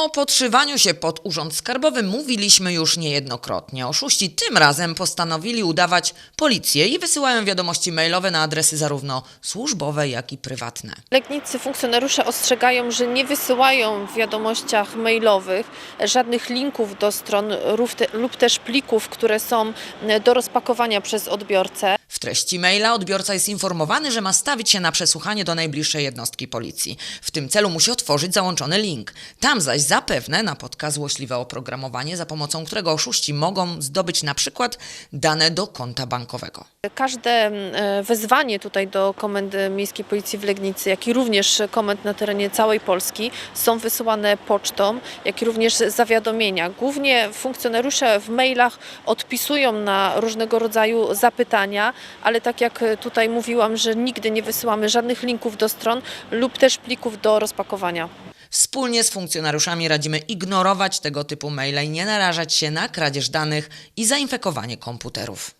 O podszywaniu się pod Urząd Skarbowy mówiliśmy już niejednokrotnie. Oszuści tym razem postanowili udawać policję i wysyłają wiadomości mailowe na adresy zarówno służbowe, jak i prywatne. Legnicy funkcjonariusze ostrzegają, że nie wysyłają w wiadomościach mailowych żadnych linków do stron lub te- lub też plików, które są do rozpakowania przez odbiorcę. W treści maila odbiorca jest informowany, że ma stawić się na przesłuchanie do najbliższej jednostki policji. W tym celu musi otworzyć załączony link. Tam zaś zapewne napotka złośliwe oprogramowanie, za pomocą którego oszuści mogą zdobyć na przykład dane do konta bankowego. Każde e, wezwanie tutaj do Komendy Miejskiej Policji w Legnicy, jak i również komend na terenie całej Polski są wysyłane pocztą, jak i również zawiadomienia. Głównie funkcjonariusze w mailach odpisują na różnego rodzaju zapytania, ale tak jak tutaj mówiłam, że nigdy nie wysyłamy żadnych linków do stron lub też plików do rozpakowania. Wspólnie z funkcjonariuszami radzimy ignorować tego typu maile i nie narażać się na kradzież danych i zainfekowanie komputerów.